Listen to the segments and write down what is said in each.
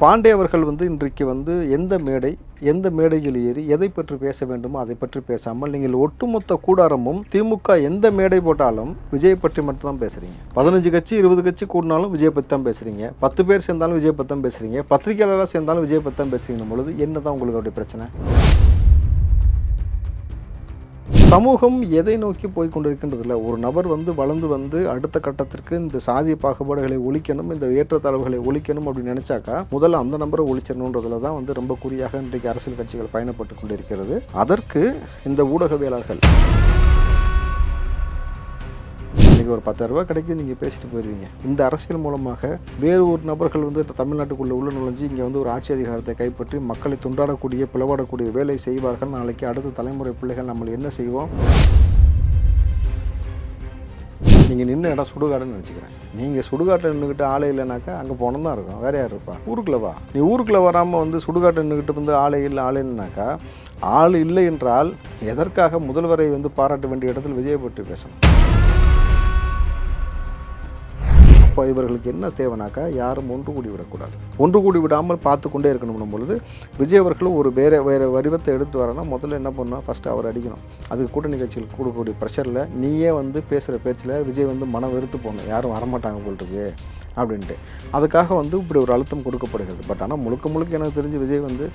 பாண்டே அவர்கள் வந்து இன்றைக்கு வந்து எந்த மேடை எந்த மேடையில் ஏறி எதை பற்றி பேச வேண்டுமோ அதை பற்றி பேசாமல் நீங்கள் ஒட்டுமொத்த கூடாரமும் திமுக எந்த மேடை போட்டாலும் விஜய் பற்றி மட்டும் தான் பேசுறீங்க. பதினஞ்சு கட்சி இருபது கட்சி கூடினாலும் விஜய் பற்றி தான் பேசுறீங்க. பத்து பேர் சேர்ந்தாலும் விஜய் பற்றி தான் பேசுறீங்க. பத்திரிகையாளராக சேர்ந்தாலும் விஜய் பற்றி தான் பேசுறீங்க பொழுது என்னதான் உங்களுக்கு அவருடைய பிரச்சனை? சமூகம் எதை நோக்கி போய் கொண்டிருக்கின்றதில்ல? ஒரு நபர் வந்து வளர்ந்து வந்து அடுத்த கட்டத்திற்கு இந்த சாதிய பாகுபாடுகளை ஒழிக்கணும் இந்த ஏற்றத்தாழ்வுகளை ஒழிக்கணும் அப்படின்னு நினைச்சாக்கா முதல்ல அந்த நபரை ஒழிச்சிடணுன்றதுல தான் வந்து ரொம்ப குறியாக இன்றைக்கு அரசியல் கட்சிகள் பயணப்பட்டு கொண்டிருக்கிறது. அதற்கு இந்த ஊடகவியலாளர்கள் நீங்கள் ஒரு பத்தாயிரம் ரூபாய் கிடைக்கும் நீங்கள் பேசிட்டு போயிருவீங்க. இந்த அரசியல் மூலமாக வேறு ஒரு நபர்கள் வந்து தமிழ்நாட்டுக்குள்ள உள்ள நுழைஞ்சு இங்கே வந்து ஒரு ஆட்சி அதிகாரத்தை கைப்பற்றி மக்களை துண்டாடக்கூடிய பிளவாடக்கூடிய வேலை செய்வார்கள். நாளைக்கு அடுத்த தலைமுறை பிள்ளைகள் நம்ம என்ன செய்வோம்? நீங்கள் நின்று இடம் சுடுகாடுன்னு நினச்சிக்கிறேன். நீங்கள் சுடுகாட்டில் நின்றுக்கிட்டு ஆளே இல்லைனாக்கா அங்கே போனோம் தான் இருக்கும். வேற யார் இருப்பா? ஊருக்குள்ள வா. நீ ஊருக்குள்ளே வராமல் வந்து சுடுகாட்டில் நின்றுக்கிட்டு வந்து ஆளே இல்லை ஆளேன்னாக்கா ஆள் இல்லை என்றால் எதற்காக முதல்வரை வந்து பாராட்ட வேண்டிய இடத்தில் விஜயப்பட்டு பேசணும்? இப்போ இவர்களுக்கு என்ன தேவைனாக்கா யாரும் ஒன்று கூடி விடக்கூடாது. ஒன்று கூடி விடாமல் பார்த்து கொண்டே இருக்கணும் பொழுது விஜய் அவர்களும் ஒரு வேறு வேறு வடிவத்தை எடுத்து வரனா முதல்ல என்ன பண்ணணும் ஃபஸ்ட்டு அவர் அடிக்கணும். அதுக்கு கூட்டணி கட்சிகள் கூடக்கூடிய ப்ரெஷரில் நீயே வந்து பேசுகிற பேச்சில் விஜய் வந்து மனம் வெறுத்து போகணும் யாரும் வரமாட்டாங்க போல்றது அப்படின்ட்டு. அதுக்காக வந்து இப்படி ஒரு அழுத்தம் கொடுக்கப்படுகிறது. பட் ஆனால் முழுக்க முழுக்க எனக்கு தெரிஞ்சு விஜய் வந்து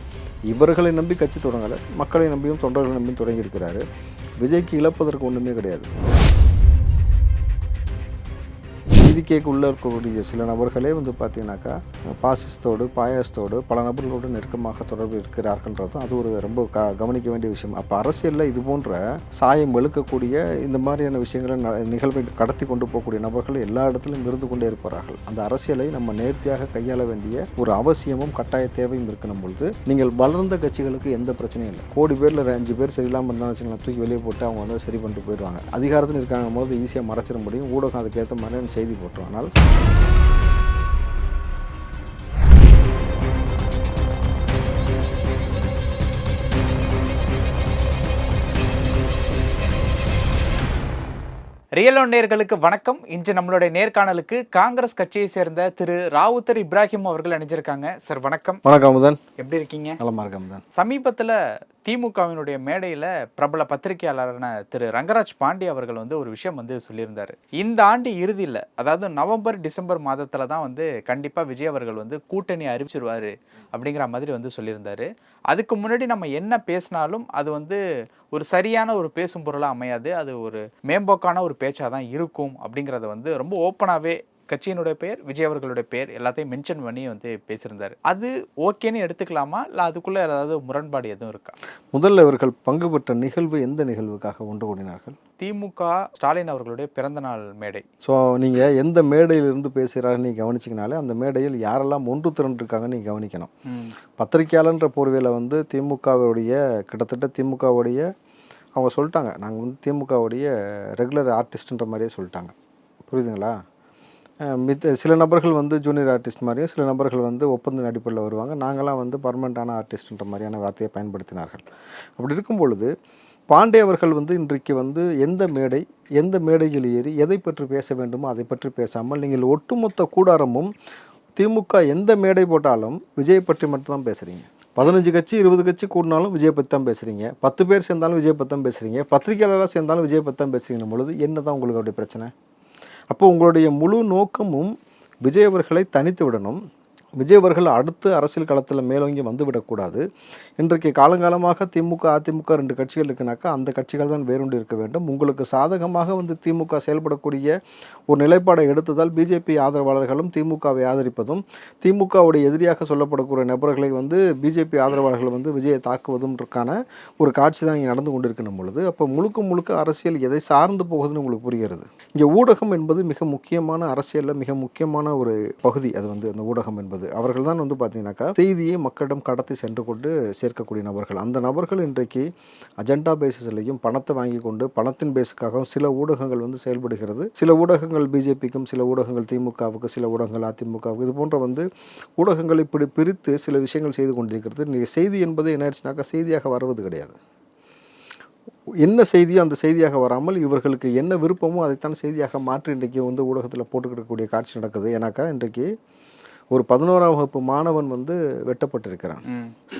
இவர்களை நம்பி கட்சி தொடங்கலை மக்களை நம்பியும் தொண்டர்களை நம்பியும் தொடங்கியிருக்கிறாரு. விஜய்க்கு இழப்பதற்கு ஒன்றுமே கிடையாது. டிவிகேக்கு உள்ளே இருக்கக்கூடிய சில நபர்களே வந்து பார்த்தீங்கன்னாக்கா பாசிஸ்தோடு பாயாசத்தோடு பல நபர்களோடு நெருக்கமாக தொடர்பு இருக்கிறார்கள்ன்றதும் அது ஒரு ரொம்ப க கவனிக்க வேண்டிய விஷயம். அப்போ அரசியலில் இது போன்ற சாயம் வெளுக்கக்கூடிய இந்த மாதிரியான விஷயங்களை நிகழ்வை கடத்தி கொண்டு போகக்கூடிய நபர்கள் எல்லா இடத்திலும் இருந்து கொண்டே இருப்பார்கள். அந்த அரசியலை நம்ம நேர்த்தியாக கையாள வேண்டிய ஒரு அவசியமும் கட்டாய தேவையும் இருக்கணும் பொழுது நீங்கள் வளர்ந்த கட்சிகளுக்கு எந்த பிரச்சனையும் இல்லை. கோடி பேரில் ஒரு அஞ்சு பேர் சரியில்லாமல் இருந்தாலும் வச்சுக்கலாம் தூக்கி வெளியே போட்டு அவங்க வந்து சரி பண்ணிட்டு போயிடுவாங்க. அதிகாரத்தில் இருக்காங்க போது ஈஸியாக மறைச்சிட முடியும். ஊடகம் அதுக்கேற்ற மாதிரியான செய்தி போட்டுரும் ஆனால் ரியலோ நேர்களுக்கு வணக்கம். இன்று நம்மளுடைய நேர்காணலுக்கு காங்கிரஸ் கட்சியை சேர்ந்த திரு ராவுத்தர் இப்ராஹிம் அவர்கள் அணிஞ்சிருக்காங்க. சார் வணக்கம். வணக்கம் முதன் எப்படி இருக்கீங்க? நலமா இருக்கேன் சமீபத்துல திமுகவினுடைய மேடையில் பிரபல பத்திரிகையாளரான திரு ரங்கராஜ் பாண்டி அவர்கள் வந்து ஒரு விஷயம் வந்து சொல்லியிருந்தார். இந்த ஆண்டு இறுதியில் அதாவது நவம்பர் டிசம்பர் மாதத்தில் தான் வந்து கண்டிப்பாக விஜய் அவர்கள் வந்து கூட்டணி அறிவிச்சிருவார் அப்படிங்கிற மாதிரி வந்து சொல்லியிருந்தார். அதுக்கு முன்னாடி நம்ம என்ன பேசினாலும் அது வந்து ஒரு சரியான ஒரு பேசும் பொருளாக அமையாது. அது ஒரு மேம்போக்கான ஒரு பேச்சாக தான் இருக்கும் அப்படிங்கிறத வந்து ரொம்ப ஓப்பனாகவே கட்சியினுடைய பெயர் விஜய் அவர்களுடைய பெயர் எல்லாத்தையும் மென்ஷன் பண்ணி வந்து பேசியிருந்தாரு. அது ஓகேன்னு எடுத்துக்கலாமா? இல்லை அதுக்குள்ள ஏதாவது முரண்பாடு எதுவும் இருக்கா? முதல்ல இவர்கள் பங்கு பெற்ற நிகழ்வு எந்த நிகழ்வுக்காக ஒன்று கூடினார்கள்? திமுக ஸ்டாலின் அவர்களுடைய பிறந்தநாள் மேடை. ஸோ நீங்கள் எந்த மேடையிலிருந்து பேசுகிறாருன்னு நீங்கள் கவனிச்சிங்கனாலே அந்த மேடையில் யாரெல்லாம் ஒன்று திரண்டிருக்காங்கன்னு நீங்கள் கவனிக்கணும். பத்திரிக்கையாளன்ற போர்வையில் வந்து திமுகவுடைய கிட்டத்தட்ட திமுகவுடைய அவங்க சொல்லிட்டாங்க. நாங்கள் வந்து திமுகவுடைய ரெகுலர் ஆர்டிஸ்ட்ன்ற மாதிரியே சொல்லிட்டாங்க. புரியுதுங்களா? மித்த சில நபர்கள் வந்து ஜூனியர் ஆர்டிஸ்ட் மாதிரியும் சில நபர்கள் வந்து ஒப்பந்த அடிப்படையில் வருவாங்க. நாங்களாம் வந்து பர்மனண்ட்டான ஆர்டிஸ்ட்ன்ற மாதிரியான வார்த்தையை பயன்படுத்தினார்கள். அப்படி இருக்கும் பொழுது பாண்டே அவர்கள் வந்து இன்றைக்கு வந்து எந்த மேடை எந்த மேடையில் ஏறி எதை பற்றி பேச வேண்டுமோ அதை பற்றி பேசாமல் நீங்கள் ஒட்டுமொத்த கூடாரமும் திமுக எந்த மேடை போட்டாலும் விஜய் பற்றி மட்டும் தான் பேசுகிறீங்க பதினஞ்சு கட்சி இருபது கட்சி கூடினாலும் விஜய் பற்றி தான் பேசுகிறீங்க பத்து பேர் சேர்ந்தாலும் விஜய் பற்றி தான் பேசுகிறீங்க பத்திரிகையாளராக சேர்ந்தாலும் விஜய் பற்றி தான் பேசுகிறீங்க பொழுது என்ன தான் உங்களுக்கு அப்படி பிரச்சனை? அப்போ உங்களுடைய முழு நோக்கமும் விஜய் அவர்களை தனித்து விடணும். விஜய் அவர்கள் அடுத்து அரசியல் களத்தில் மேலோங்கி வந்துவிடக்கூடாது இன்றைக்கு காலங்காலமாக திமுக அதிமுக ரெண்டு கட்சிகள் இருக்குனாக்கா அந்த கட்சிகள் தான் வேறுண்டு இருக்க வேண்டும். உங்களுக்கு சாதகமாக வந்து திமுக செயல்படக்கூடிய ஒரு நிலைப்பாடை எடுத்ததால் பிஜேபி ஆதரவாளர்களும் திமுகவை ஆதரிப்பதும் திமுகவுடைய எதிரியாக சொல்லப்படக்கூடிய நபர்களை வந்து பிஜேபி ஆதரவாளர்கள் வந்து விஜயை தாக்குவதும்ன்றக்கான ஒரு காட்சி தான் இங்கே நடந்து கொண்டிருக்கணும் பொழுது அப்போ முழுக்க முழுக்க அரசியல் எதை சார்ந்து போகுதுன்னு உங்களுக்கு புரிகிறது? இங்கே ஊடகம் என்பது மிக முக்கியமான அரசியலில் மிக முக்கியமான ஒரு பகுதி. அது வந்து அந்த ஊடகம் என்பது. அவர்கள் தான் வந்து பார்த்தீங்கன்னாக்கா செய்தியை மக்களிடம் கடத்தி சென்று கொண்டு சேர்க்கக்கூடிய நபர்கள். அந்த நபர்கள் இன்றைக்கு அஜெண்டா பேசிஸ்லையும் பணத்தை வாங்கி கொண்டு பணத்தின் பேஸுக்காகவும் சில ஊடகங்கள் வந்து செயல்படுகிறது. சில ஊடகங்கள் பிஜேபிக்கும் சில ஊடகங்கள் திமுகவுக்கு சில ஊடகங்கள் அதிமுகவுக்கு இது போன்ற வந்து ஊடகங்கள் இப்படி பிரித்து சில விஷயங்கள் செய்து கொண்டிருக்கிறது. இன்னைக்கு செய்தி என்பது என்ன ஆயிடுச்சுனாக்கா செய்தியாக வருவது கிடையாது. என்ன செய்தியோ அந்த செய்தியாக வராமல் இவர்களுக்கு என்ன விருப்பமோ அதைத்தான் செய்தியாக மாற்றி இன்றைக்கு வந்து ஊடகத்தில் போட்டுக்கிடக்கூடிய காட்சி நடக்குது. ஏன்னாக்கா இன்றைக்கு ஒரு பதினோராம் வகுப்பு மாணவன் வந்து வெட்டப்பட்டிருக்கிறான்.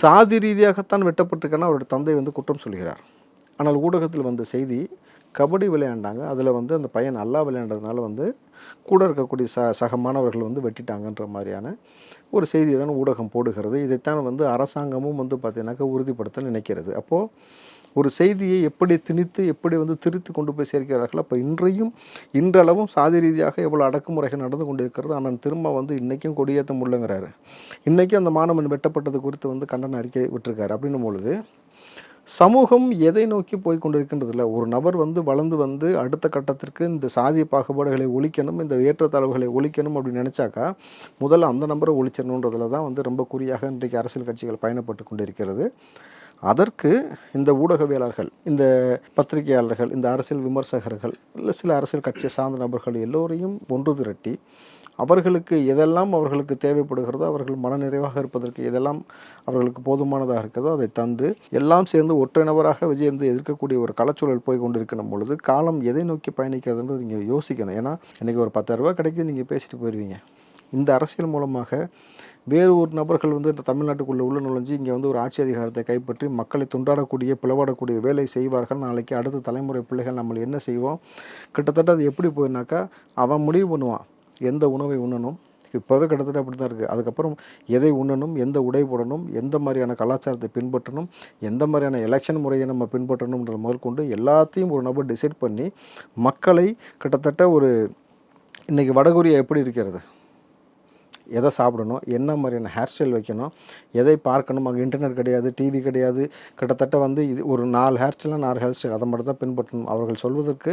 சாதி ரீதியாகத்தான் வெட்டப்பட்டிருக்கான அவருடைய தந்தை வந்து குற்றம் சொல்கிறார். ஆனால் ஊடகத்தில் வந்த செய்தி கபடி விளையாண்டாங்க. அதில் வந்து அந்த பையன் நல்லா விளையாண்டதுனால வந்து கூட இருக்கக்கூடிய ச சக மாணவர்கள் வந்து வெட்டிட்டாங்கன்ற மாதிரியான ஒரு செய்தியை தான் ஊடகம் போடுகிறது. இதைத்தான் வந்து அரசாங்கமும் வந்து பார்த்தீங்கன்னாக்கா உறுதிப்படுத்த நினைக்கிறது. அப்போது ஒரு செய்தியை எப்படி திணித்து எப்படி வந்து திருத்தி கொண்டு போய் சேர்க்கிறார்கள் அப்போ இன்றையும் இன்றளவும் சாதி ரீதியாக எவ்வளோ அடக்குமுறைகள் நடந்து கொண்டிருக்கிறது ஆனால் திரும்ப வந்து இன்றைக்கும் கொடியேற்ற முடியலங்கிறாரு இன்றைக்கும் அந்த மாணவன் வெட்டப்பட்டது குறித்து வந்து கண்டன அறிக்கை விட்டிருக்காரு. அப்படின்னும் பொழுது சமூகம் எதை நோக்கி போய் கொண்டிருக்கின்றதில்ல? ஒரு நபர் வந்து வளர்ந்து வந்து அடுத்த கட்டத்திற்கு இந்த சாதிய பாகுபாடுகளை ஒழிக்கணும் இந்த ஏற்றத்தாழ்வுகளை ஒழிக்கணும் அப்படின்னு நினச்சாக்கா முதல்ல அந்த நபரை ஒழிச்சிடணுன்றதுல தான் வந்து ரொம்ப குறியாக இன்றைக்கு அரசியல் கட்சிகள் பயணப்பட்டு கொண்டிருக்கிறது. அதற்கு இந்த ஊடகவியலாளர்கள் இந்த பத்திரிகையாளர்கள் இந்த அரசியல் விமர்சகர்கள் இல்லை சில அரசியல் கட்சியை சார்ந்த நபர்கள் எல்லோரையும் ஒன்று திரட்டி அவர்களுக்கு எதெல்லாம் அவர்களுக்கு தேவைப்படுகிறதோ அவர்கள் மனநிறைவாக இருப்பதற்கு எதெல்லாம் அவர்களுக்கு போதுமானதாக இருக்கிறதோ அதை தந்து எல்லாம் சேர்ந்து ஒற்றை நபராக விஜய் வந்து எதிர்க்கக்கூடிய ஒரு கலச்சூழல் போய் கொண்டிருக்கிற பொழுது காலம் எதை நோக்கி பயணிக்கிறதுன்றது நீங்கள் யோசிக்கணும். ஏன்னா இன்றைக்கி ஒரு பத்தாயிரரூபா ரூபாய் கிடைக்குது நீங்கள் பேசிட்டு போயிடுவீங்க இந்த அரசியல் மூலமாக வேறு ஒரு நபர்கள் வந்து இந்த தமிழ்நாட்டுக்குள்ளே உள்ள நுழைஞ்சு இங்கே வந்து ஒரு ஆட்சி அதிகாரத்தை கைப்பற்றி மக்களை துண்டாடக்கூடிய பிளவாடக்கூடிய வேலை செய்வார்கள். நாளைக்கு அடுத்த தலைமுறை பிள்ளைகள் நம்ம என்ன செய்வோம்? கிட்டத்தட்ட அது எப்படி போயினாக்கா அவன் முடிவு பண்ணுவான். எந்த உணவை உண்ணணும்? இப்போவே கிட்டத்தட்ட அப்படி தான் இருக்குது அதுக்கப்புறம் எதை உண்ணணும்? எந்த உடை போடணும்? எந்த மாதிரியான கலாச்சாரத்தை பின்பற்றணும்? எந்த மாதிரியான எலெக்ஷன் முறையை நம்ம பின்பற்றணும்ன்ற முதற்கொண்டு எல்லாத்தையும் ஒரு நபர் டிசைட் பண்ணி மக்களை கிட்டத்தட்ட ஒரு இன்றைக்கி வடகொரியா எப்படி இருக்கிறது? எதை சாப்பிடணும் என்ன மாதிரியான ஹேர் ஸ்டைல் வைக்கணும் எதை பார்க்கணும் அங்கே இன்டர்நெட் கிடையாது டிவி கிடையாது கிட்டத்தட்ட வந்து இது ஒரு நாலு ஹேர் ஸ்டைலாக நாலு ஹேர் ஸ்டைல் அதை மட்டும் தான் பின்பற்றணும். அவர்கள் சொல்வதற்கு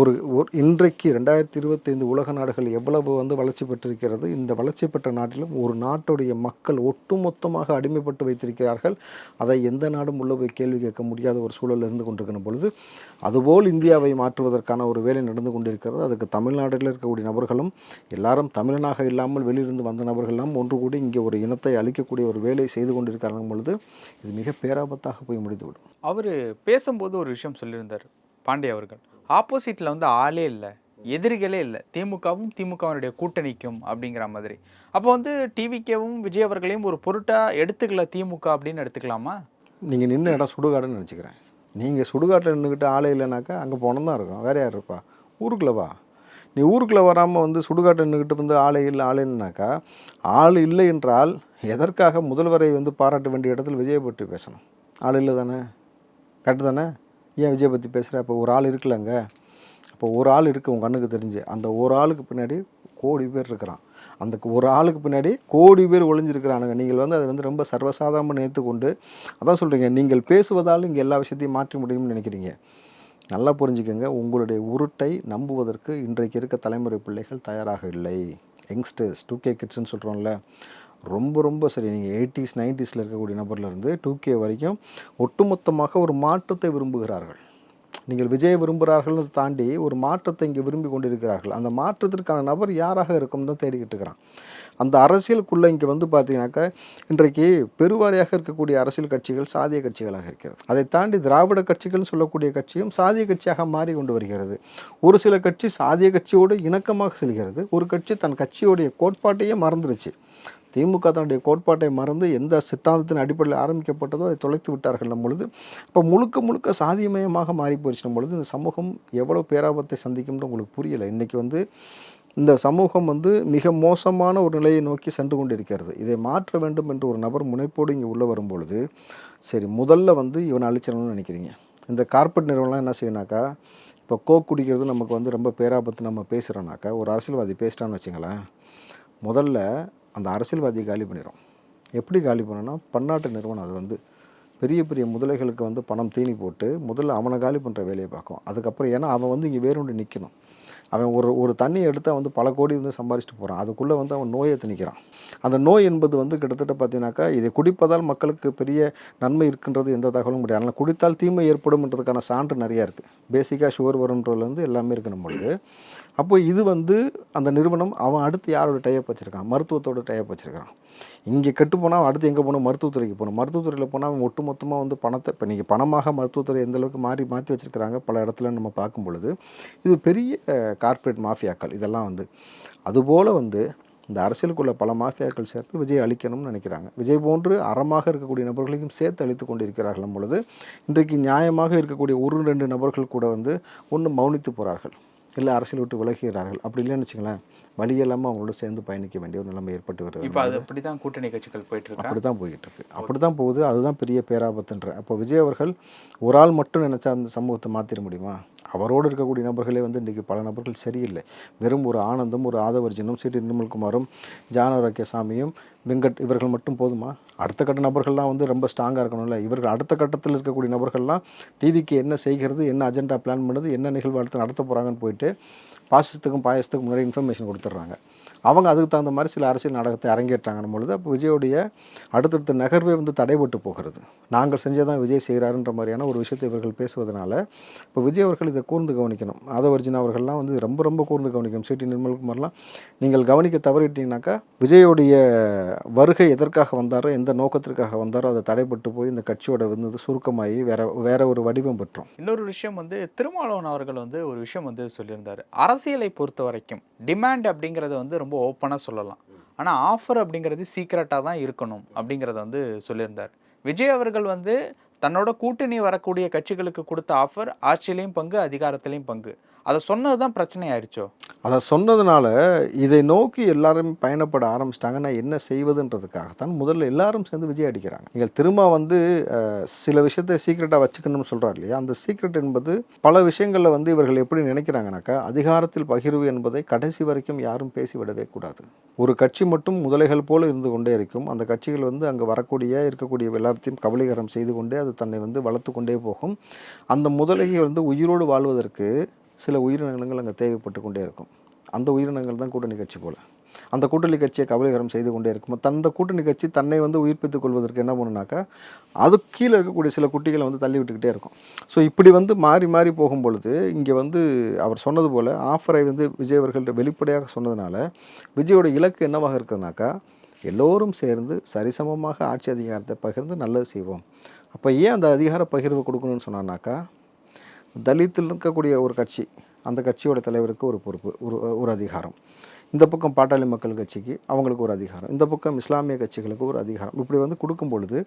ஒரு ஒரு இன்றைக்கு ரெண்டாயிரத்தி இருபத்தைந்து உலக நாடுகள் எவ்வளவு வந்து வளர்ச்சி பெற்றிருக்கிறது இந்த வளர்ச்சி பெற்ற நாட்டிலும் ஒரு நாட்டுடைய மக்கள் ஒட்டுமொத்தமாக அடிமைப்பட்டு வைத்திருக்கிறார்கள். அதை எந்த நாடும் உள்ள போய் கேள்வி கேட்க முடியாத ஒரு சூழல் இருந்து கொண்டிருக்கிற பொழுது அதுபோல் இந்தியாவை மாற்றுவதற்கான ஒரு வேலை நடந்து கொண்டிருக்கிறது. அதுக்கு தமிழ்நாட்டில் இருக்கக்கூடிய நபர்களும் எல்லாரும் தமிழனாக இல்லாமல் வெளியிருந்து வந்த நபர்கள்லாம் ஒன்று கூடி இங்கே ஒரு இனத்தை அழிக்கக்கூடிய ஒரு வேலை செய்து கொண்டிருக்கிறாங்க பொழுது இது மிக பேராபத்தாக போய் முடிந்துவிடும். அவர் பேசும்போது ஒரு விஷயம் சொல்லியிருந்தார் பாண்டே அவர்கள். ஆப்போசிட்டில் வந்து ஆளே இல்லை எதிரிகளே இல்லை. திமுகவும் திமுகவினுடைய கூட்டணிக்கும் அப்படிங்கிற மாதிரி. அப்போ வந்து டிவிக்கேவும் விஜய் அவர்களையும் ஒரு பொருட்டாக எடுத்துக்கல திமுக அப்படின்னு எடுத்துக்கலாமா? நீங்கள் நின்று இடம் சுடுகாடுன்னு நினச்சிக்கிறேன். நீங்கள் சுடுகாட்டில் நின்றுக்கிட்டு ஆளே இல்லைனாக்கா அங்கே போனோம் தான் இருக்கும். வேற யார் இருப்பா? ஊருக்குள்ளே வா. நீ ஊருக்குள்ளே வராமல் வந்து சுடுகாட்டை நின்றுக்கிட்டு வந்து ஆளே இல்லை ஆளேன்னாக்கா ஆள் இல்லை என்றால் எதற்காக முதல்வரை வந்து பாராட்ட வேண்டிய இடத்துல விஜயை பற்றி பேசணும்? ஆள் இல்லை தானே? கரெக்டு தானே? ஏன் விஜய் பற்றி பேசுகிற அப்போ ஒரு ஆள் இருக்கலங்க. அப்போ ஒரு ஆள் இருக்குது உங்கள் கண்ணுக்கு தெரிஞ்சு. அந்த ஒரு ஆளுக்கு பின்னாடி கோடி பேர் இருக்கிறான். அந்த ஒரு ஆளுக்கு பின்னாடி கோடி பேர் ஒளிஞ்சிருக்கிறானுங்க. நீங்கள் வந்து அதை வந்து ரொம்ப சர்வசாதாரணமாக நினைத்து கொண்டு அதான் சொல்கிறீங்க நீங்கள் பேசுவதால் இங்கே எல்லா விஷயத்தையும் மாற்றி முடியும்னு நினைக்கிறீங்க. நல்லா புரிஞ்சுக்கோங்க. உங்களுடைய உருட்டை நம்புவதற்கு இன்றைக்கு இருக்க தலைமுறை பிள்ளைகள் தயாராக இல்லை. யங்ஸ்டர்ஸ் டூ கே கிட்ஸ்னு சொல்கிறோம்ல ரொம்ப ரொம்ப சரி. நீங்கள் எயிட்டிஸ் நைன்டிஸில் இருக்கக்கூடிய நபர்லேருந்து டூ கே வரைக்கும் ஒட்டுமொத்தமாக ஒரு மாற்றத்தை விரும்புகிறார்கள். நீங்கள் விஜய் விரும்புகிறார்கள்னு தாண்டி ஒரு மாற்றத்தை இங்கே விரும்பி கொண்டிருக்கிறார்கள். அந்த மாற்றத்திற்கான நபர் யாராக இருக்கும் தான் தேடிக்கிட்டு இருக்கிறான். அந்த அரசியலுக்குள்ளே இங்கே வந்து பார்த்தீங்கன்னாக்கா இன்றைக்கு பெருவாரியாக இருக்கக்கூடிய அரசியல் கட்சிகள் சாதிய கட்சிகளாக இருக்கிறது. அதை தாண்டி திராவிட கட்சிகள் சொல்லக்கூடிய கட்சியும் சாதிய கட்சியாக மாறி கொண்டு வருகிறது. ஒரு சில கட்சி சாதிய கட்சியோடு இணக்கமாக செல்கிறது. ஒரு கட்சி தன் கட்சியோடைய கோட்பாட்டையே மறந்துருச்சு. திமுக தன்னுடைய கோட்பாட்டை மறந்து எந்த சித்தாந்தத்தின் அடிப்படையில் ஆரம்பிக்கப்பட்டதோ அதை தொலைத்து விட்டார்கள் பொழுது. இப்போ முழுக்க முழுக்க சாதியமயமாக மாறி நம்ம பொழுது. இந்த சமூகம் எவ்வளோ பேராபத்தை சந்திக்கும்னு உங்களுக்கு புரியலை. இன்றைக்கி வந்து இந்த சமூகம் வந்து மிக மோசமான ஒரு நிலையை நோக்கி சென்று கொண்டிருக்கிறது. இதை மாற்ற வேண்டும் என்று ஒரு நபர் முனைப்போடு இங்கே உள்ளே வரும்பொழுது சரி முதல்ல வந்து இவனை அழிச்சிடணும்னு நினைக்கிறீங்க. இந்த கார்பரேட் நிறுவனம் என்ன செய்யணாக்கா இப்போ கோக் குடிக்கிறது நமக்கு வந்து ரொம்ப பேராபத்து நம்ம பேசுகிறோன்னாக்கா ஒரு அரசியல்வாதி பேசிட்டான்னு வச்சுங்களேன் முதல்ல அந்த அரசியல்வாதியை காலி பண்ணிடும் எப்படி காலி பண்ணணும்னா பன்னாட்டு நிறுவனம் அது வந்து பெரிய பெரிய முதலைகளுக்கு வந்து பணம் தீனி போட்டு முதல்ல அவனை காலி பண்ணுற வேலையை பார்க்கும். அதுக்கப்புறம் ஏன்னா அவன் வந்து இங்கே வேறொன்று நிற்கணும் அவன் ஒரு ஒரு தண்ணியை எடுத்து வந்து பல கோடி வந்து சம்பாரிச்சிட்டு போகிறான் அதுக்குள்ளே வந்து அவன் நோயை திணிக்கிறான். அந்த நோய் என்பது வந்து கிட்டத்தட்ட பார்த்தீங்கன்னாக்கா இதை குடிப்பதால் மக்களுக்கு பெரிய நன்மை இருக்கின்றது எந்த தகவலும் முடியாது ஆனால் குடித்தால் தீமை ஏற்படும்ன்றதுக்கான சான்று நிறையா இருக்குது பேசிக்காக சுகர் வரும்ன்றதுலேருந்து எல்லாமே இருக்கணும் பொழுது. அப்போ இது வந்து அந்த நிறுவனம் அவன் அடுத்து யாரோட டைப் வச்சுருக்கான்? மருத்துவத்தோட டைப் வச்சுருக்கான் இங்கே கெட்டு போனால் அடுத்து எங்கே போகணும்? மருத்துவத்துறைக்கு போகணும். மருத்துவத்துறையில் போனால் அவன் ஒட்டு மொத்தமாக வந்து பணத்தை இப்போ நீங்கள் பணமாக மருத்துவத்துறை எந்த அளவுக்கு மாறி மாற்றி வச்சுருக்கிறாங்க பல இடத்துல நம்ம பார்க்கும் பொழுது இது பெரிய கார்ப்பரேட் மாஃபியாக்கள் இதெல்லாம் வந்து. அதுபோல் வந்து இந்த அரசியலுக்குள்ள பல மாஃபியாக்கள் சேர்த்து விஜய் அழிக்கணும்னு நினைக்கிறாங்க. விஜய் போன்று அறமாக இருக்கக்கூடிய நபர்களையும் சேர்த்து அழித்து கொண்டிருக்கிறார்கள் பொழுது இன்றைக்கு நியாயமாக இருக்கக்கூடிய ஒரு ரெண்டு நபர்கள் கூட வந்து ஒன்று மௌனித்து போகிறார்கள் இல்லை அரசியல் விட்டு விலகுகிறார்கள் அப்படி இல்லைன்னு வச்சுங்களேன் வழி இல்லாமல் அவங்களோட சேர்ந்து பயணிக்க வேண்டிய ஒரு நிலைமை ஏற்பட்டு வருது. இப்போ அது அப்படிதான் கூட்டணி கட்சிகள் போயிட்டு இருக்கா அப்படி தான் போய்கிட்டு இருக்கு அப்படி தான் போகுது. அதுதான் பெரிய பேராபத்துன்ற. அப்போ விஜய் அவர்கள் ஒரு ஆள் மட்டும் நினச்சா அந்த சமூகத்தை மாற்றிட முடியுமா? அவரோடு இருக்கக்கூடிய நபர்களே வந்து இன்றைக்கி பல நபர்கள் சரியில்லை. வெறும் ஒரு ஆனந்தம் ஒரு ஆதவர்ஜனும் சிடி நிர்மல்குமாரும் ஜானவராக்கியசாமியும் வெங்கட் இவர்கள் மட்டும் போதுமா? அடுத்த கட்ட நபர்கள்லாம் வந்து ரொம்ப ஸ்ட்ராங்காக இருக்கணும்ல. இவர்கள் அடுத்த கட்டத்தில் இருக்கக்கூடிய நபர்கள்லாம் டிவிக்கு என்ன செய்கிறது என்ன அஜெண்டா பிளான் பண்ணுது என்ன நிகழ்வு அடுத்து நடத்த போகிறாங்கன்னு போயிட்டு பாசிசத்துக்கும் பாயசத்துக்கும் முன்னாடி இன்ஃபர்மேஷன் கொடுத்துட்றாங்க அவங்க அதுக்கு தகுந்த மாதிரி சில அரசியல் நாடகத்தை அரங்கேற்றாங்கன்னு பொழுது அப்போ விஜயோடைய அடுத்தடுத்த நகர்வே வந்து தடைபட்டு போகிறது. நாங்கள் செஞ்சதான் விஜய் செய்கிறாருன்ற மாதிரியான ஒரு விஷயத்தை இவர்கள் பேசுவதனால இப்போ விஜய் அவர்கள் இதை கூர்ந்து கவனிக்கணும். ஆதவர்ஜினா அவர்கள்லாம் வந்து ரொம்ப ரொம்ப கூர்ந்து கவனிக்கணும். சிடி நிர்மல்குமார்லாம் நீங்கள் கவனிக்க தவறிட்டீங்கன்னாக்கா விஜயோடைய வருகை எதற்காக வந்தாரோ எந்த நோக்கத்திற்காக வந்தாரோ அதை தடைபட்டு போய் இந்த கட்சியோட வந்து சுருக்கமாகி வேற வேற ஒரு வடிவம் பெற்றோம். இன்னொரு விஷயம் வந்து திருமாவளவன் அவர்கள் வந்து ஒரு விஷயம் வந்து சொல்லியிருந்தார். அரசியலை பொறுத்த வரைக்கும் டிமாண்ட் அப்படிங்கிறத வந்து ரொம்ப ஓப்பனாக சொல்லலாம். ஆனால் ஆஃபர் அப்படிங்கிறது சீக்ரெட்டாக தான் இருக்கணும் அப்படிங்கிறத வந்து சொல்லியிருந்தார். விஜய் அவர்கள் வந்து தன்னோட கூட்டணி வரக்கூடிய கட்சிகளுக்கு கொடுத்த ஆஃபர் ஆட்சியிலையும் பங்கு அதிகாரத்திலையும் பங்கு. அதை சொன்னது தான் பிரச்சனை ஆயிடுச்சோ அதை சொன்னதுனால இதை நோக்கி எல்லாரும் பயணப்பட ஆரம்பிச்சிட்டாங்கன்னா என்ன செய்வதுன்றதுக்காகத்தான் முதல்ல எல்லாரும் சேர்ந்து விஜய் அடிக்கிறாங்க. நீங்கள் திரும்ப வந்து சில விஷயத்தை சீக்ரெட்டாக வச்சுக்கணும்னு சொல்கிறார் இல்லையா? அந்த சீக்ரெட் என்பது பல விஷயங்களில் வந்து இவர்கள் எப்படி நினைக்கிறாங்கனாக்கா அதிகாரத்தில் பகிர்வு என்பதை கடைசி வரைக்கும் யாரும் பேசிவிடவே கூடாது. ஒரு கட்சி மட்டும் முதலைகள் போல இருந்து கொண்டே இருக்கும். அந்த கட்சிகள் வந்து அங்கே வரக்கூடிய இருக்கக்கூடிய எல்லாத்தையும் கபலீகரம் செய்து கொண்டே அது தன்னை வந்து வளர்த்து கொண்டே போகும். அந்த முதலைகள் வந்து உயிரோடு வாழ்வதற்கு சில உயிரினங்கள் அங்கே தேவைப்பட்டு கொண்டே இருக்கும். அந்த உயிரினங்கள் தான் கூட்டணி கட்சி போல். அந்த கூட்டணி கட்சியை கபலீகரம் செய்து கொண்டே இருக்கும் அந்த கூட்டணி கட்சி தன்னை வந்து உயிர்ப்பித்துக் கொள்வதற்கு என்ன பண்ணுனாக்கா அது கீழே இருக்கக்கூடிய சில குட்டிகளை வந்து தள்ளி விட்டுக்கிட்டே இருக்கும். ஸோ இப்படி வந்து மாறி மாறி போகும் பொழுது இங்கே வந்து அவர் சொன்னது போல் ஆஃபரை வந்து விஜய் அவர்கள் வெளிப்படையாக சொன்னதுனால விஜயோட இலக்கு என்னவாக இருக்குதுனாக்கா எல்லோரும் சேர்ந்து சரிசமமாக ஆட்சி அதிகாரத்தை பகிர்ந்து நல்லது செய்வோம். அப்போ ஏன் அந்த அதிகார பகிர்வு கொடுக்கணும்னு சொன்னான்னாக்கா தலித்தில் இருக்கக்கூடிய ஒரு கட்சி அந்த கட்சியோட தலைவருக்கு ஒரு பொறுப்பு ஒரு ஒரு அதிகாரம். இந்த பக்கம் பாட்டாளி மக்கள் கட்சிக்கு அவங்களுக்கு ஒரு அதிகாரம். இந்த பக்கம் இஸ்லாமிய கட்சிகளுக்கு ஒரு அதிகாரம். இப்படி வந்து கொடுக்கும் பொழுது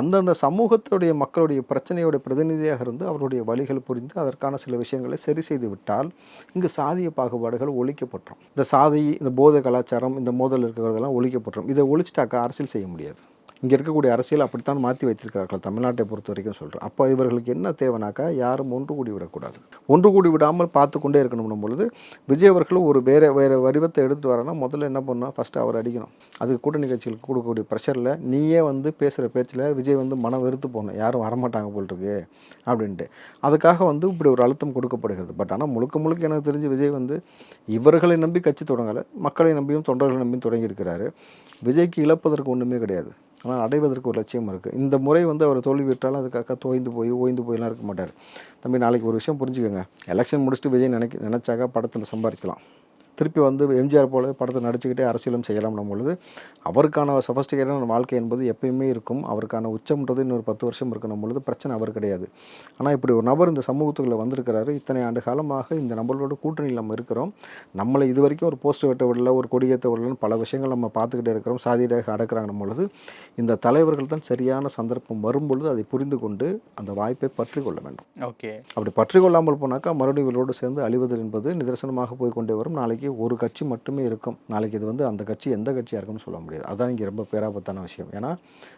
அந்தந்த சமூகத்துடைய மக்களுடைய பிரச்சனையோட பிரதிநிதியாக இருந்து அவருடைய வழிகள் புரிந்து அதற்கான சில விஷயங்களை சரி செய்து விட்டால் இங்கு சாதிய பாகுபாடுகள் ஒழிக்கப்பட்டுரும். இந்த சாதி இந்த போத கலாச்சாரம் இந்த மோதல் இருக்கிறதெல்லாம் ஒழிக்கப்பட்டுரும். இதை ஒழிச்சிட்டாக்கா அரசியல் செய்ய முடியாது. இங்கே இருக்கக்கூடிய அரசியல் அப்படித்தான் மாற்றி வைத்திருக்கிறார்கள் தமிழ்நாட்டை பொறுத்த வரைக்கும் சொல்கிறேன் அப்போ இவர்களுக்கு என்ன தேவைனாக்கா யாரும் ஒன்று கூடி விடக்கூடாது. ஒன்று கூடி விடாமல் பார்த்து கொண்டே இருக்கணும் பொழுது விஜய் அவர்களும் ஒரு வேறு வேறு வடிவத்தை எடுத்துட்டு வரனா முதல்ல என்ன பண்ணணும்? ஃபஸ்ட்டு அவர் அடிக்கணும். அதுக்கு கூட்டணி கட்சிகளுக்கு கொடுக்கக்கூடிய ப்ரெஷரில் நீயே வந்து பேசுகிற பேச்சில் விஜய் வந்து மனம் வெறுத்து போகணும் யாரும் வரமாட்டாங்க போல் இருக்கு அப்படின்ட்டு. அதுக்காக வந்து இப்படி ஒரு அழுத்தம் கொடுக்கப்படுகிறது. பட் ஆனால் முழுக்க முழுக்க எனக்கு தெரிஞ்சு விஜய் வந்து இவர்களை நம்பி கட்சி தொடங்கலை மக்களை நம்பியும் தொண்டர்களை நம்பியும் தொடங்கியிருக்கிறாரு விஜய்க்கு இழப்பதற்கு ஒன்றுமே கிடையாது. ஆனால் அடைவதற்கு ஒரு லட்சியம் இருக்குது. இந்த முறை வந்து அவர் தோல்விவிட்டாலும் அதுக்காக தோய்ந்து போய் ஓய்ந்து போயெல்லாம் இருக்க மாட்டார். தம்பி நாளைக்கு ஒரு விஷயம் புரிஞ்சுக்கோங்க. எலெக்ஷன் முடிச்சுட்டு விஜய் நினைக்க நினச்சாக்கா படத்தில் சம்பாதிக்கலாம் திருப்பி வந்து எம்ஜிஆர் போல படத்தை நடிச்சுக்கிட்டே அரசியலும் செய்யலாம் பொழுது. அவருக்கான சொஃபஸ்டிகேட்டான வாழ்க்கை என்பது எப்பயுமே இருக்கும். அவருக்கான உச்சம்ன்றது இன்னொரு பத்து வருஷம் இருக்கணும் பொழுது. பிரச்சனை அவர் கிடையாது. ஆனால் இப்படி ஒரு நபர் இந்த சமூகத்துக்குள்ளே வந்திருக்கிறாரு. இத்தனை ஆண்டு காலமாக இந்த நபர்களோட கூட்டணியில் நம்ம இருக்கிறோம். நம்மளை இது வரைக்கும் ஒரு போஸ்ட் வெட்ட விடல ஒரு கொடியேற்ற விடலன்னு பல விஷயங்கள் நம்ம பார்த்துக்கிட்டே இருக்கிறோம். சாதியாக அடக்கிறாங்க பொழுது. இந்த தலைவர்கள் தான் சரியான சந்தர்ப்பம் வரும் பொழுது அதை புரிந்து கொண்டு அந்த வாய்ப்பை பற்றி கொள்ள வேண்டும். ஓகே. அப்படி பற்றி கொள்ளாமல் போனாக்கா மறுபடியும் இவரோடு சேர்ந்து அழிவது என்பது நிதர்சனமாக போய் கொண்டே வரும். நாளைக்கு ஒரு கட்சி மட்டுமே இருக்கும். நாளைக்கு இது வந்து அந்த கட்சி எந்த கட்சியாக இருக்கும்னு சொல்ல முடியாது. அதான் இங்கே ரொம்ப பேராபத்தான விஷயம். ஏன்னா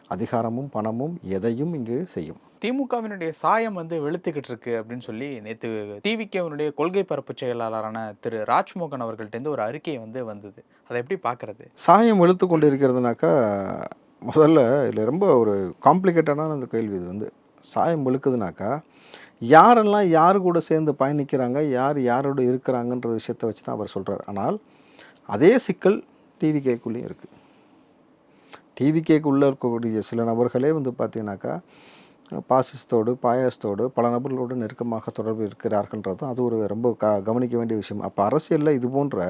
அதிகாரமும் பணமும் எதையும் இங்கு செய்யும். திமுகவினுடைய சாயம் வந்து வெளுத்துக்கிட்டு இருக்கு அப்படின்னு சொல்லி நேற்று டிவிகேவினுடைய கொள்கை பரப்பு செயலாளரான திரு ராஜ்மோகன் அவர்கள்ட்டேருந்து ஒரு அறிக்கை வந்து வந்தது. அதை எப்படி பார்க்கறது? சாயம் வெளுத்து கொண்டு இருக்கிறதுனாக்கா முதல்ல இதில் ரொம்ப ஒரு காம்ப்ளிகேட்டடான அந்த கேள்வி இது வந்து. சாயம் வெளுக்குதுனாக்கா யாரெல்லாம் யார் கூட சேர்ந்து பயணிக்கிறாங்க யார் யாரோட இருக்கிறாங்கன்ற விஷயத்தை வச்சு தான் அவர் சொல்கிறார் ஆனால் அதே சிக்கல் டிவிகேக்குள்ளேயும் இருக்குது டிவிகேக்குள்ளே இருக்கக்கூடிய சில நபர்களே வந்து பார்த்தீங்கன்னாக்கா பாசிசத்தோடு பாயாசத்தோடு பல நபர்களோடு நெருக்கமாக தொடர்பு இருக்கிறார்கள்ன்றதும் அது ஒரு ரொம்ப க கவனிக்க வேண்டிய விஷயம். அப்போ அரசியலில் இது போன்ற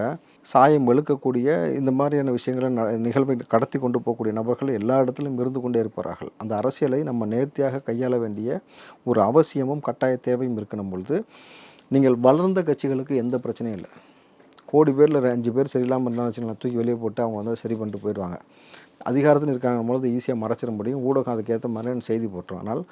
சாயம் வெளுக்கக்கூடிய இந்த மாதிரியான விஷயங்களை ந நிகழ்வை கடத்தி கொண்டு போகக்கூடிய நபர்கள் எல்லா இடத்திலும் இருந்து கொண்டே இருப்பார்கள். அந்த அரசியலை நம்ம நேர்த்தியாக கையாள வேண்டிய ஒரு அவசியமும் கட்டாய தேவையும் இருக்கணும் பொழுது நீங்கள் வளர்ந்த கட்சிகளுக்கு எந்த பிரச்சனையும் இல்லை. கோடி பேரில் அஞ்சு பேர் சரியில்லாமல் இருந்தாலும் வச்சுக்கலாம் தூக்கி வெளியே போட்டு அவங்க வந்து சரி பண்ணிட்டு போயிடுவாங்க. அதிகாரத்தில் இருக்காங்க பொழுது ஈஸியாக மறைச்சிட முடியும். ஊடகம் அதுக்கேற்ற மாதிரியான செய்தி போட்டுரும். ஆனால்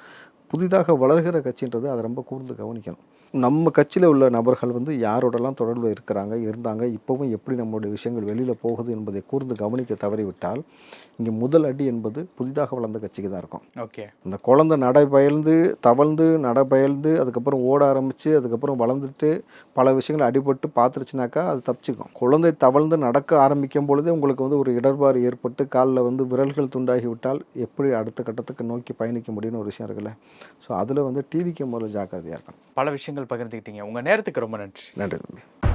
புதிதாக வளர்கிற கட்சின்றது அதை ரொம்ப கூர்ந்து கவனிக்கணும். நம்ம கட்சியில் உள்ள நபர்கள் வந்து யாரோடலாம் தொடர்பில் இருக்கிறாங்க இருந்தாங்க இப்போவும் எப்படி நம்மளுடைய விஷயங்கள் வெளியில் போகுது என்பதை கூர்ந்து கவனிக்க தவறிவிட்டால் இங்கே முதல் அடி என்பது புதிதாக வளர்ந்த கட்சிக்கு தான் இருக்கும். ஓகே. அந்த குழந்தை நடை பயந்து தவழ்ந்து நடை பயந்து அதுக்கப்புறம் ஓட ஆரம்பித்து அதுக்கப்புறம் வளர்ந்துட்டு பல விஷயங்கள் அடிபட்டு பார்த்துருச்சுனாக்கா அது தப்பிச்சுக்கும். குழந்தை தவழ்ந்து நடக்க ஆரம்பிக்கும் பொழுதே உங்களுக்கு வந்து ஒரு இடர்பாடு ஏற்பட்டு காலில் வந்து விரல்கள் துண்டாகி விட்டால் எப்படி அடுத்த கட்டத்துக்கு நோக்கி பயணிக்க முடியும்னு ஒரு விஷயம் இருக்குல்ல. ஸோ அதில் வந்து டிவிக்கு முதல்ல ஜாக்கிரதையாக இருக்கணும் பல விஷயங்கள் பகிர்ந்துக்கிட்டீங்க உங்க நேரத்துக்கு ரொம்ப நன்றி. நன்றி தம்பி.